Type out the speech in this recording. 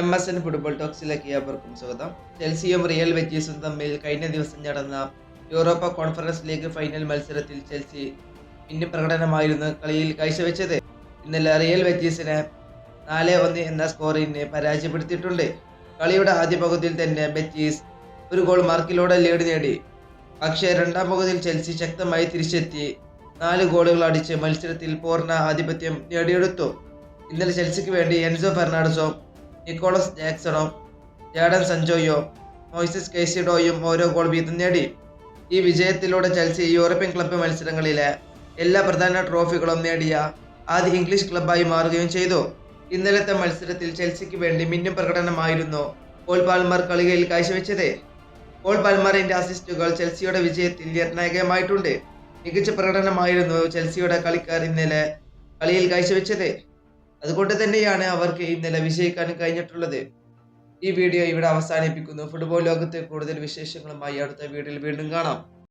M S N football ടോക്സിലേക്ക് ഏവർക്കും സ്വാഗതം. ചെൽസിയും റിയൽ വെറ്റീസും തമ്മിൽ കഴിഞ്ഞ ദിവസം നടന്ന യൂറോപ്പ കോൺഫറൻസ് ലീഗ് ഫൈനൽ മത്സരത്തിൽ ചെൽസി പിന്നെ പ്രകടനമായിരുന്നു കളിയിൽ കാഴ്ചവെച്ചത്. ഇന്നലെ റിയൽ വെറ്റീസിനെ നാല് ഒന്ന് എന്ന സ്കോറിനെ പരാജയപ്പെടുത്തിയിട്ടുണ്ട്. കളിയുടെ ആദ്യ പകുതിയിൽ തന്നെ ബെറ്റീസ് ഒരു ഗോൾ മാർക്കിലൂടെ ലീഡ് നേടി. പക്ഷേ രണ്ടാം പകുതിയിൽ ചെൽസി ശക്തമായി തിരിച്ചെത്തി. നാല് ഗോളുകൾ അടിച്ച് മത്സരത്തിൽ പൂർണ ആധിപത്യം നേടിയെടുത്തു. ഇന്നലെ ചെൽസിക്ക് വേണ്ടി എൻസോ ഫെർണാണ്ടസോ നിക്കോളസ് ജാക്സണോ ജാഡൻ സഞ്ജോയോ മോയിസസ് കേസിഡോയും ഓരോ ഗോൾ വീതം നേടി. ഈ വിജയത്തിലൂടെ ചെൽസി യൂറോപ്യൻ ക്ലബ്ബ് മത്സരങ്ങളിലെ എല്ലാ പ്രധാന ട്രോഫികളും നേടിയ ആദ്യ ഇംഗ്ലീഷ് ക്ലബ്ബായി മാറുകയും ചെയ്തു. ഇന്നലത്തെ മത്സരത്തിൽ ചെൽസിക്ക് വേണ്ടി മിന്നും പ്രകടനമായിരുന്നു പോൾ പാൽമർ കളികയിൽ കാഴ്ചവെച്ചത്. പോൾ പാൽമറിന്റെ അസിസ്റ്റുകൾ ചെൽസിയുടെ വിജയത്തിൽ നിർണായകമായിട്ടുണ്ട്. മികച്ച പ്രകടനമായിരുന്നു ചെൽസിയുടെ കളിക്കാർ ഇന്നലെ കളിയിൽ കാഴ്ചവെച്ചത്. അതുകൊണ്ട് തന്നെയാണ് അവർക്ക് ഇന്നലെ വിജയിക്കാൻ കഴിഞ്ഞിട്ടുള്ളത്. ഈ വീഡിയോ ഇവിടെ അവസാനിപ്പിക്കുന്നു. ഫുട്ബോൾ ലോകത്തെ കൂടുതൽ വിശേഷങ്ങളുമായി അടുത്ത വീഡിയോയിൽ വീണ്ടും കാണാം.